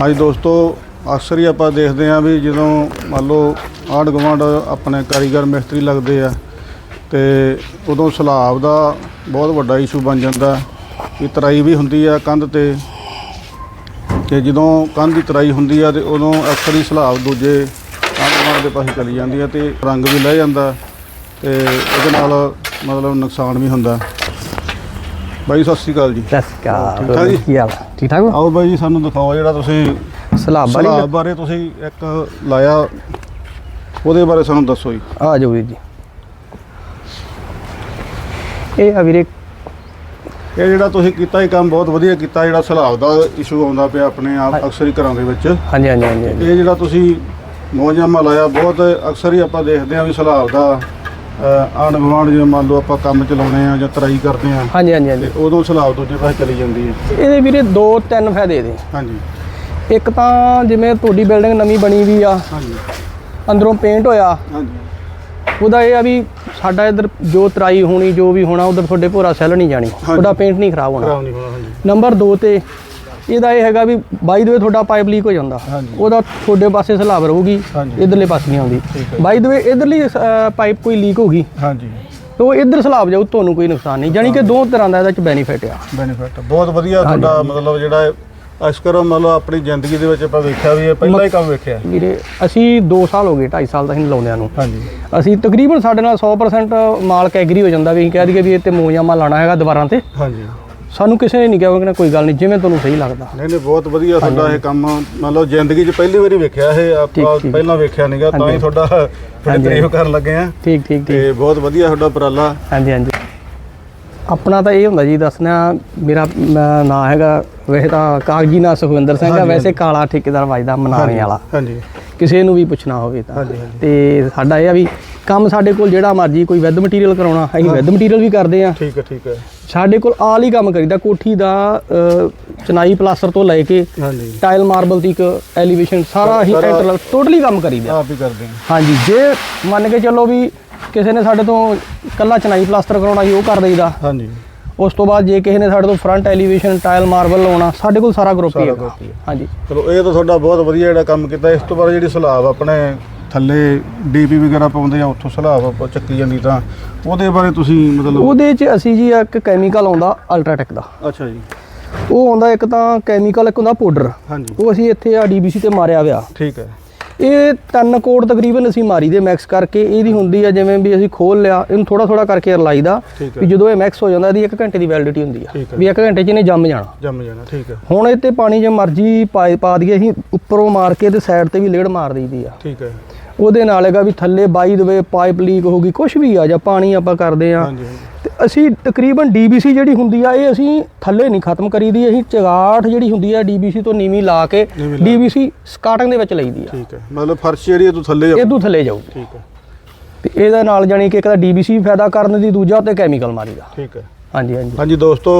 ਹਾਂਜੀ ਦੋਸਤੋ ਅਕਸਰ ਹੀ ਆਪਾਂ ਦੇਖਦੇ ਆਂ ਵੀ ਜਦੋਂ ਮੰਨ ਲਓ ਆਂਢ ਗੁਆਂਢ ਆਪਣੇ ਕਾਰੀਗਰ ਮਿਸਤਰੀ ਲੱਗਦੇ ਆ ਤੇ ਉਦੋਂ ਸਲਾਬ ਦਾ ਬਹੁਤ ਵੱਡਾ ਇਸ਼ੂ ਬਣ ਜਾਂਦਾ ਵੀ ਤਰਾਈ ਵੀ ਹੁੰਦੀ ਆ ਕੰਧ ਤੇ ਤੇ ਜਦੋਂ ਕੰਧ ਦੀ ਤਰਾਈ ਹੁੰਦੀ ਆ ਤੇ ਉਦੋਂ ਅਕਸਰ ਹੀ ਸਲਾਬ ਦੂਜੇ ਆਂਢ ਗੁਆਂਢ ਦੇ ਪਾਸੇ ਚਲੀ ਜਾਂਦੀ ਆ ਤੇ ਰੰਗ ਵੀ ਲੈ ਜਾਂਦਾ ਤੇ ਉਹਦੇ ਨਾਲ ਮਤਲਬ ਨੁਕਸਾਨ ਵੀ ਹੁੰਦਾ ਬਾਈ ਸਤਿ ਸ਼੍ਰੀ ਅਕਾਲ ਜੀ ਸਤਿ ਸ਼੍ਰੀ ਅਕਾਲ? ਕੀ ਹਾਲ? ਠੀਕ ਠਾਕ ਆਓ ਬਾਈ ਜੀ ਸਾਨੂੰ ਦਿਖਾਓ ਜਿਹੜਾ ਤੁਸੀਂ ਸਲਾਬ ਵਾਲੀ ਸਲਾਬ ਬਾਰੇ ਤੁਸੀਂ ਇੱਕ ਲਾਇਆ ਉਹਦੇ ਬਾਰੇ ਸਾਨੂੰ ਦੱਸੋ ਜੀ। ਆ ਜਾਓ ਵੀਰ ਜੀ। ਇਹ ਆ ਵੀਰੇ ਇਹ ਜਿਹੜਾ ਤੁਸੀਂ ਕੀਤਾ ਇਹ ਕੰਮ ਬਹੁਤ ਵਧੀਆ ਕੀਤਾ ਜਿਹੜਾ ਸਲਾਬ ਦਾ ਇਸ਼ੂ ਆਉਂਦਾ ਪਿਆ ਆਪਣੇ ਆਪ ਅਕਸਰ ਹੀ ਘਰਾਂ ਦੇ ਵਿੱਚ। ਹਾਂਜੀ ਹਾਂਜੀ। ਇਹ ਜਿਹੜਾ ਤੁਸੀਂ ਮੋਜਾਮਾ ਲਾਇਆ ਬਹੁਤ ਅਕਸਰ ਹੀ ਆਪਾਂ ਦੇਖਦੇ ਹਾਂ ਵੀ ਸਲਾਬ ਦਾ ਆਣ ਗੁਆਂਢ ਜਿਵੇਂ ਮੰਨ ਲਓ ਆਪਾਂ ਕੰਮ ਚਲਾਉਣੇ ਆ ਜਾਂ ਤਰਾਈ ਕਰਦੇ ਆ ਹਾਂਜੀ ਹਾਂਜੀ ਹਾਂਜੀ। ਤੇ ਉਦੋਂ ਸਲਾਬ ਦੂਜੇ ਪਾਸੇ ਚਲੀ ਜਾਂਦੀ ਹੈ। ਇਹਦੇ ਵੀਰੇ ਦੋ ਤਿੰਨ ਫਾਇਦੇ ਦੇ ਹਾਂਜੀ। ਇੱਕ ਤਾਂ ਜਿਵੇਂ ਤੁਹਾਡੀ ਬਿਲਡਿੰਗ ਨਵੀਂ ਬਣੀ ਵੀ ਆ ਹਾਂਜੀ। ਅੰਦਰੋਂ ਪੇਂਟ ਹੋਇਆ। ਹਾਂਜੀ। ਉਹਦਾ ਇਹ ਆ ਵੀ ਸਾਡਾ ਇਧਰ ਜੋ ਤਰਾਈ ਹੋਣੀ ਜੋ ਵੀ ਹੋਣਾ ਉਧਰ ਤੁਹਾਡੇ ਭੋਰਾ ਸੈੱਲ ਨਹੀਂ ਜਾਣੀ। ਤੁਹਾਡਾ ਪੇਂਟ ਨਹੀਂ ਖਰਾਬ ਹੋਣਾ। ਖਰਾਬ ਨਹੀਂ ਹੋਣਾ ਹਾਂਜੀ। ਨੰਬਰ 2 ਤੇ ਇਹਦਾ ਇਹ ਹੈਗਾ ਵੀ ਬਾਈ ਦੇ ਤੁਹਾਡਾ ਪਾਈਪ ਲੀਕ ਹੋ ਜਾਂਦਾ। ਉਹਦਾ ਤੁਹਾਡੇ ਪਾਸੇ ਸਲਾਬ ਰਹੂਗੀ। ਇਧਰਲੇ ਪਾਸੇ ਨਹੀਂ ਆਉਂਦੀ। ਬਾਈ ਦੇ ਇਧਰਲੀ ਪਾਈਪ ਕੋਈ ਲੀਕ ਹੋ ਗਈ। ਹਾਂਜੀ। ਤੇ ਉਹ ਇੱਧਰ ਸਲਾਬ ਜਾਊ ਤੁਹਾਨੂੰ ਕੋਈ ਨੁਕਸਾਨ ਨਹੀਂ। ਜਾਨੀ ਕਿ ਦੋ ਤਰ੍ਹਾਂ ਦਾ ਇਹਦੇ ਚ ਬੈਨੀਫਿਟ ਆ। ਬੈਨੀਫਿਟ ਬਹੁਤ ਵਧੀਆ ਤੁਹਾਡਾ ਮਤਲਬ ਜਿਹੜਾ ਅਸ਼ਕਰ ਮਤਲਬ ਆਪਣੀ ਜ਼ਿੰਦਗੀ ਦੇ ਵਿੱਚ ਆਪਾਂ ਵੇਖਿਆ ਵੀ ਇਹ ਪਹਿਲਾ ਹੀ ਕੰਮ ਵੇਖਿਆ। ਵੀਰੇ ਅਸੀਂ 2 ਸਾਲ ਹੋ ਗਏ 2.5 ਸਾਲ ਅਸੀਂ ਲਾਉਂਦਿਆਂ ਨੂੰ। ਹਾਂਜੀ। ਅਸੀਂ ਤਕਰੀਬਨ ਸਾਡੇ ਨਾਲ 100% ਮਾਲਕ ਐਗਰੀ ਹੋ ਜਾਂਦਾ ਵੀ ਅਸੀਂ ਕਹਿ ਦਈਏ ਵੀ ਇਹ ਤੇ ਮੋਜਾਮਾ ਲਾਣਾ ਹੈਗਾ ਦੀਵਾਰਾਂ ਤੇ। ਹਾਂਜੀ। ਸਾਨੂੰ ਕਿਸੇ ਨੇ ਨਹੀਂ ਕਿਹਾ ਕਿ ਕੋਈ ਗੱਲ ਨਹੀਂ ਜਿਵੇਂ ਤੁਹਾਨੂੰ ਸਹੀ ਲੱਗਦਾ। ਨਹੀਂ ਨਹੀਂ ਬਹੁਤ ਵਧੀਆ ਤੁਹਾਡਾ ਇਹ ਕੰਮ ਮਤਲਬ ਜ਼ਿੰਦਗੀ 'ਚ ਪਹਿਲੀ ਵਾਰੀ ਵੇਖਿਆ ਇਹ ਆਪਾਂ। ਪਹਿਲਾਂ ਵੇਖਿਆ ਨਹੀਂਗਾ ਤਾਂ ਹੀ ਤੁਹਾਡਾ ਤੁਹਾਡੀ ਤਾਰੀਫ ਕਰਨ ਲੱਗੇ ਆ। ਠੀਕ ਠੀਕ ਤੇ ਬਹੁਤ ਵਧੀਆ ਤੁਹਾਡਾ ਉਪਰਾਲਾ। ਹਾਂਜੀ ਹਾਂਜੀ। ਆਪਣਾ ਤਾਂ ਇਹ ਹੁੰਦਾ ਜੀ ਦੱਸਣਾ ਮੇਰਾ ਨਾਂ ਹੈਗਾ ਵੈਸੇ ਤਾਂ ਕਾਗਜੀ ਨਾਂ ਸੁਖਵਿੰਦਰ ਸਿੰਘ ਆ ਵੈਸੇ ਕਾਲਾ ਠੇਕੇਦਾਰ ਵਜਦਾ ਮਨਾਣੇ ਵਾਲਾ। ਹਾਂਜੀ। ਕਿਸੇ ਨੂੰ ਵੀ ਪੁੱਛਣਾ ਹੋਵੇ ਤਾਂ। ਤੇ ਸਾਡਾ ਇਹ ਆ ਵੀ ਕੰਮ ਸਾਡੇ ਕੋਲ ਜਿਹੜਾ ਮਰਜ਼ੀ ਕੋਈ ਵੈਦ ਮਟੀਰੀਅਲ ਕਰਾਉਣਾ ਅਸੀਂ ਵੈਦ ਮਟੀਰੀਅਲ ਵੀ ਕਰਦੇ ਆ ਠੀਕ ਹੈ ਠੀਕ ਹੈ। ਸਾਡੇ ਕੋਲ ਆਲ ਹੀ ਕੰਮ ਕਰੀਦਾ ਕੋਠੀ ਦਾ ਚਨਾਈ ਪਲਾਸਟਰ ਤੋਂ ਲੈ ਕੇ ਹਾਂਜੀ। ਟਾਇਲ ਮਾਰਬਲ ਤੱਕ ਐਲੀਵੇਸ਼ਨ ਸਾਰਾ ਹੀ ਇੰਟਰਨਲ ਟੋਟਲੀ ਕੰਮ ਕਰੀਦਾ। ਆਪ ਹੀ ਕਰਦੇ ਹਾਂ। ਹਾਂਜੀ ਜੇ ਮੰਨ ਕੇ ਚੱਲੋ ਵੀ ਕਿਸੇ ਨੇ ਸਾਡੇ ਤੋਂ ਕੱਲਾ ਚਨਾਈ ਪਲਾਸਟਰ ਕਰਾਉਣਾ ਸੀ ਉਹ ਕਰ ਦੇਈਦਾ। ਹਾਂਜੀ। ਉਸ ਤੋਂ ਬਾਅਦ ਜੇ ਕਿਸੇ ਨੇ ਸਾਡੇ ਤੋਂ ਫਰੰਟ ਐਲੀਵੇਸ਼ਨ ਟਾਇਲ ਮਾਰਬਲ ਲਾਉਣਾ ਸਾਡੇ ਕੋਲ ਸਾਰਾ ਗਰੁੱਪ ਹੀ ਹੈ। ਹਾਂਜੀ। ਚਲੋ ਇਹ ਤਾਂ ਤੁਹਾਡਾ ਬਹੁਤ ਵਧੀਆ ਜਿਹੜਾ ਕੰਮ ਕੀਤਾ ਇਸ ਤੋਂ ਬਾਅਦ ਜਿਹੜੀ ਸਲਾਬ ਆਪਣੇ ਥੱਲੇ ਡੀਪੀ ਵਗੈਰਾ ਪਾਉਂਦੇ ਆ ਉੱਥੋਂ ਸਲਾਬ ਆਪਾਂ ਚੱਕੀ ਜਾਂਦੀ ਤਾਂ ਉਹਦੇ ਬਾਰੇ ਤੁਸੀਂ ਮਤਲਬ ਉਹਦੇ 'ਚ ਅਸੀਂ ਜੀ ਇੱਕ ਕੈਮੀਕਲ ਆਉਂਦਾ ਅਲਟਰਾਟੈਕ ਦਾ। ਅੱਛਾ ਜੀ। ਉਹ ਆਉਂਦਾ ਇੱਕ ਤਾਂ ਕੈਮੀਕਲ ਇੱਕ ਹੁੰਦਾ ਪਾਊਡਰ ਹਾਂਜੀ। ਉਹ ਅਸੀਂ ਇੱਥੇ ਆ ਡੀਬੀਸੀ ਤੇ ਮਾਰਿਆ ਹੋਇਆ। ਠੀਕ ਹੈ। ਇਹ ਤਿੰਨ ਕੋਡ ਤਕਰੀਬਨ ਅਸੀਂ ਮਾਰੀ ਦੇ ਮਿਕਸ ਕਰਕੇ ਇਹਦੀ ਹੁੰਦੀ ਆ ਜਿਵੇਂ ਵੀ ਅਸੀਂ ਖੋਲ ਲਿਆ ਇਹਨੂੰ ਥੋੜਾ ਥੋੜਾ ਕਰਕੇ ਰਲਾਈਦਾ ਠੀਕ ਹੈ। ਵੀ ਜਦੋਂ ਇਹ ਮਿਕਸ ਹੋ ਜਾਂਦਾ ਇਹਦੀ 1 ਘੰਟੇ ਦੀ ਵੈਲਿਡਿਟੀ ਹੁੰਦੀ ਆ। ਵੀ 1 ਘੰਟੇ 'ਚ ਇਹਨੇ ਜੰਮ ਜਾਣਾ। ਜੰਮ ਜਾਣਾ ਠੀਕ ਹੈ ਹੁਣ ਇਹ ਤੇ ਪਾਣੀ ਜੇ ਮਰਜ਼ੀ ਪਾ ਪਾ ਦਈਏ ਅਸੀਂ ਉੱਪਰੋਂ ਮਾਰ ਕੇ ਤੇ ਸਾਈਡ ਤੇ ਵੀ ਲੇੜ ਮਾਰ ਦਈਦੀ ਆ। ਠੀਕ ਹੈ ਉਹਦੇ ਨਾਲ ਹੈਗਾ ਵੀ ਥੱਲੇ ਬਾਈ ਦਵੇ ਪਾਈਪ ਲੀਕ ਹੋ ਗਈ ਕੁਝ ਵੀ ਆ ਜਾਂ ਪਾਣੀ ਆਪਾਂ ਕਰਦੇ ਆ। ਤੇ ਅਸੀਂ ਤਕਰੀਬਨ ਡੀਬੀਸੀ ਜਿਹੜੀ ਹੁੰਦੀ ਆ ਇਹ ਅਸੀਂ ਥੱਲੇ ਨਹੀਂ ਖਤਮ ਕਰੀਦੀ ਅਸੀਂ ਚਗਾਠ ਜਿਹੜੀ ਹੁੰਦੀ ਆ ਡੀਬੀਸੀ ਤੋਂ ਨੀਵੀਂ ਲਾ ਕੇ ਡੀਬੀਸੀ ਸਕਾਟਿੰਗ ਦੇ ਵਿੱਚ ਲਈਦੀ ਆ। ਠੀਕ ਹੈ ਮਤਲਬ ਫਰਸ਼ ਜਿਹੜੀ ਇਹ ਤੋਂ ਥੱਲੇ ਇਹ ਜਾਊ ਤੋਂ ਥੱਲੇ ਜਾਊ। ਠੀਕ ਹੈ। ਤੇ ਇਹਦੇ ਨਾਲ ਜਾਨੀ ਕਿ ਇੱਕ ਤਾਂ ਡੀਬੀਸੀ ਫਾਇਦਾ ਕਰਨ ਦੀ ਦੂਜਾ ਤੇ ਕੈਮੀਕਲ ਮਾਰੀਦਾ। ਠੀਕ ਹੈ। ਹਾਂਜੀ ਹਾਂਜੀ। ਹਾਂਜੀ ਦੋਸਤੋ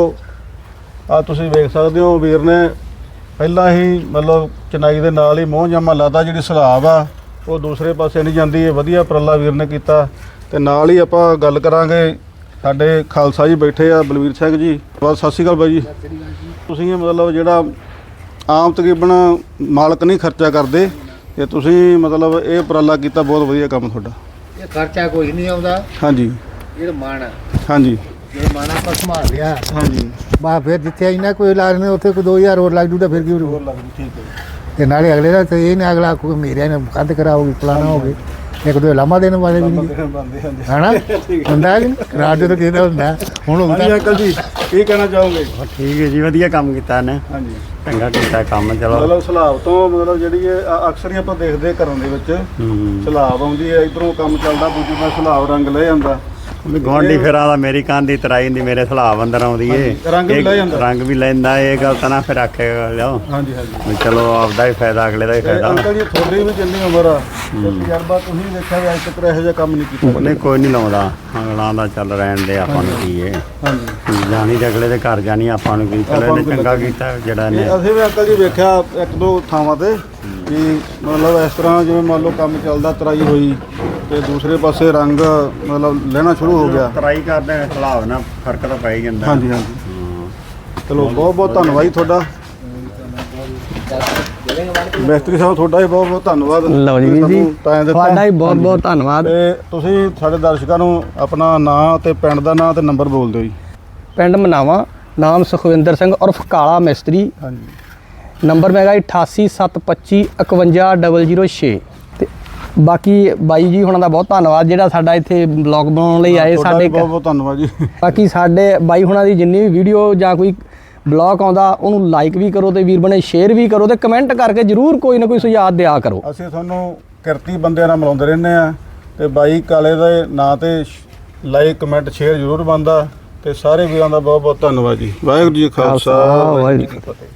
ਆ ਤੁਸੀਂ ਵੇਖ ਸਕਦੇ ਹੋ ਵੀਰ ਨੇ ਪਹਿਲਾਂ ਹੀ ਮਤਲਬ ਚਨਾਈ ਦੇ ਨਾਲ ਹੀ ਮੋਹ ਜਾਮਾ ਲਾਤਾ ਜਿਹੜੀ ਸਲਾਬ ਆ ਉਹ ਦੂਸਰੇ ਪਾਸੇ ਨਹੀਂ ਜਾਂਦੀ ਇਹ ਵਧੀਆ ਉਪਰਾਲਾ ਵੀਰ ਨੇ ਕੀਤਾ। ਤੇ ਨਾਲ ਹੀ ਆਪਾਂ ਗੱਲ ਕਰਾਂਗੇ ਸਾਡੇ ਖਾਲਸਾ ਜੀ ਬੈਠੇ ਆ ਬਲਵੀਰ ਸਿੰਘ ਜੀ। ਬਸ ਸਤਿ ਸ਼੍ਰੀ ਅਕਾਲ ਬਾਈ ਜੀ। ਤੁਸੀਂ ਇਹ ਮਤਲਬ ਜਿਹੜਾ ਆਮ ਤਕਰੀਬਨ ਮਾਲਕ ਨਹੀਂ ਖਰਚਾ ਕਰਦੇ ਤੇ ਤੁਸੀਂ ਮਤਲਬ ਇਹ ਉਪਰਾਲਾ ਕੀਤਾ ਬਹੁਤ ਵਧੀਆ ਕੰਮ ਤੁਹਾਡਾ। ਇਹ ਖਰਚਾ ਕੁਝ ਨਹੀਂ ਆਉਂਦਾ। ਹਾਂਜੀ। ਇਹ ਮਨ ਹਾਂਜੀ। ਜੇ ਮਨ ਆਪਾਂ ਸੰਭਾਲ ਲਿਆ। ਹਾਂਜੀ। ਬਾ ਫਿਰ ਜਿੱਥੇ ਇੰਨਾ ਕੋਈ ਇਲਾਜ ਨਹੀਂ ਉੱਥੇ ਕੋਈ 2000 ਹੋਰ ਲੱਗ ਜੂਦਾ ਫਿਰ ਕੀ ਹੋਊ? ਹੋਰ ਲੱਗਦੀ ਠੀਕ ਹੈ। ਤੇ ਨਾਲੇ ਅਗਲੇ ਦਾ ਤੇ ਇਹ ਨੇ ਅਗਲਾ ਕੋਈ ਮੇਰੇ ਨੇ ਕੰਧ ਕਰਾਓਗੇ ਫਲਾਣਾ ਹੋਗੇ ਇੱਕ ਦੋ ਲਾਮਾ ਦੇਣ ਵਾਲੇ ਵੀ ਨਹੀਂ ਬੰਦੇ ਹਾਂਜੀ ਹਨਾ? ਹੁੰਦਾ ਕਿ ਰਾਜ ਦੇ ਕਿਹਦਾ ਹੁੰਦਾ ਹੁਣ ਹੁੰਦਾ। ਹਾਂਜੀ ਅੰਕਲ ਜੀ ਕੀ ਕਹਿਣਾ ਚਾਹੋਗੇ? ਠੀਕ ਹੈ ਜੀ ਵਧੀਆ ਕੰਮ ਕੀਤਾ ਇਹਨੇ। ਹਾਂਜੀ। ਚੰਗਾ ਕੀਤਾ ਕੰਮ ਚਲੋ। ਮਤਲਬ ਸਲਾਬ ਤੋਂ ਮਤਲਬ ਜਿਹੜੀ ਇਹ ਅਕਸਰ ਹੀ ਆਪਾਂ ਦੇਖਦੇ ਘਰਾਂ ਦੇ ਵਿੱਚ। ਹੂੰ। ਸਲਾਬ ਆਉਂਦੀ ਹੈ ਇਧਰੋਂ ਕੰਮ ਚੱਲਦਾ ਦੂਜੇ ਪਾਸੇ ਸਲਾਬ ਰੰਗ ਲੈ ਜਾਂਦਾ। ਗਵਾਂਢੀ ਫਿਰਾਂ ਦਾ ਮੇਰੀ ਕੰਨ ਦੀ ਤਰਾਈ ਹੁੰਦੀ ਮੇਰੇ ਸਲਾਬ ਅੰਦਰ ਆਉਂਦੀ ਏ। ਰੰਗ ਵੀ ਲੈ ਜਾਂਦਾ। ਰੰਗ ਵੀ ਲੈਂਦਾ ਇਹ ਗੱਲ ਤਾਂ ਨਾ ਫਿਰ ਆਖੇ ਲਿਓ ਹਾਂਜੀ ਹਾਂਜੀ। ਚਲੋ ਆਪਦਾ ਹੀ ਫਾਇਦਾ ਅਗਲੇ ਦਾ ਹੀ ਫਾਇਦਾ। ਅੰਕਲ ਜੀ ਤੁਹਾਡੀ ਵੀ ਕਿੰਨੀ ਉਮਰ ਆ। ਤਜਰਬਾ ਤੁਸੀਂ ਵੇਖਿਆ ਵੀ ਅੱਜ ਤੱਕ ਇਹੋ ਜਿਹਾ ਕੰਮ ਨਹੀਂ ਕੀਤਾ ਉਹਨੇ ਕੋਈ ਨਹੀਂ ਲਾਉਂਦਾ। ਅਗਲਾਂ ਦਾ ਚੱਲ ਰਹਿਣ ਦੇ ਆਪਾਂ ਨੂੰ ਕੀ ਏ। ਹਾਂਜੀ। ਜਾਣੀ ਤੇ ਅਗਲੇ ਦੇ ਘਰ ਜਾਣੀ ਆਪਾਂ ਨੂੰ ਕੀ ਚਲੋ ਨੂੰ ਚੰਗਾ। ਕੀਤਾ ਜਿਹੜਾ ਇਹ ਅਸੀਂ ਵੀ ਅੰਕਲ ਜੀ ਵੇਖਿਆ ਇੱਕ ਦੋ ਥਾਵਾਂ ਤੇ ਕਿ ਮਤਲਬ ਇਸ ਤਰ੍ਹਾਂ ਜਿਵੇਂ ਮੰਨ ਲਓ ਕੰਮ ਚੱਲਦਾ ਤਰਾਈ ਹੋਈ। ਤੇ ਦੂਸਰੇ ਪਾਸੇ ਰੰਗ ਮਤਲਬ ਲੈਣਾ ਸ਼ੁਰੂ ਹੋ ਗਿਆ। ਤਰਾਈ ਕਰਦੇ ਸਲਾਬ ਨਾਲ ਫ਼ਰਕ ਤਾਂ ਪੈ ਹੀ ਜਾਂਦਾ। ਹਾਂਜੀ ਹਾਂਜੀ। ਹਾਂ। ਚਲੋ ਬਹੁਤ ਬਹੁਤ ਧੰਨਵਾਦ ਜੀ ਤੁਹਾਡਾ। ਮਿਸਤਰੀ ਸਾਹਿਬ ਤੁਹਾਡਾ ਵੀ ਬਹੁਤ ਬਹੁਤ ਧੰਨਵਾਦ। ਲਓ ਜੀ ਵੀਰ ਜੀ। ਸਾਨੂੰ time ਦਿੱਤਾ। ਤੁਹਾਡਾ ਵੀ ਬਹੁਤ ਬਹੁਤ ਧੰਨਵਾਦ। ਤੇ ਤੁਸੀਂ ਸਾਡੇ ਦਰਸ਼ਕਾਂ ਨੂੰ ਆਪਣਾ ਨਾਂ ਤੇ ਪਿੰਡ ਦਾ ਨਾਂ ਤੇ ਨੰਬਰ ਬੋਲ ਦਿਓ ਜੀ। ਪਿੰਡ ਮਨਾਵਾ ਨਾਮ ਸੁਖਵਿੰਦਰ ਸਿੰਘ ਉਰਫ ਕਾਲਾ ਮਿਸਤਰੀ। ਹਾਂਜੀ। ਨੰਬਰ ਮੇਰਾ 8875 51006 ਤੇ ਬਾਕੀ ਬਾਈ ਜੀ ਹੁਣਾਂ ਦਾ ਬਹੁਤ ਧੰਨਵਾਦ ਜਿਹੜਾ ਸਾਡਾ ਇੱਥੇ ਬਲੌਗ ਬਣਾਉਣ ਲਈ ਆਏ ਸਾਡੇ ਬਹੁਤ ਬਹੁਤ ਧੰਨਵਾਦ ਜੀ। ਬਾਕੀ ਸਾਡੇ ਬਾਈ ਹੁਣਾਂ ਦੀ ਜਿੰਨੀ ਵੀ ਵੀਡੀਓ ਜਾਂ ਕੋਈ ਬਲੌਗ ਆਉਂਦਾ ਉਹਨੂੰ ਲਾਈਕ ਵੀ ਕਰੋ ਤੇ ਵੀਰ ਬਣੇ ਸ਼ੇਅਰ ਵੀ ਕਰੋ ਤੇ ਕਮੈਂਟ ਕਰਕੇ ਜਰੂਰ ਕੋਈ ਨਾ ਕੋਈ ਸੁਝਾਅ ਦਿਆ ਕਰੋ। ਅਸੀਂ ਤੁਹਾਨੂੰ ਕਿਰਤੀ ਬੰਦਿਆਂ ਨਾਲ ਮਿਲਾਉਂਦੇ ਰਹਿੰਦੇ ਆ ਤੇ ਬਾਈ ਕਾਲੇ ਦੇ ਨਾਂ ਤੇ ਲਾਈਕ ਕਮੈਂਟ ਸ਼ੇਅਰ ਜ਼ਰੂਰ ਬੰਦਾ ਤੇ ਸਾਰੇ ਵੀਰਾਂ ਦਾ ਬਹੁਤ ਬਹੁਤ ਧੰਨਵਾਦ ਜੀ। ਵਾਹਿਗੁਰੂ ਜੀ ਖਾਲਸਾ ਵਾਹਿਗੁਰੂ ਜੀ ਫਤਿਹ।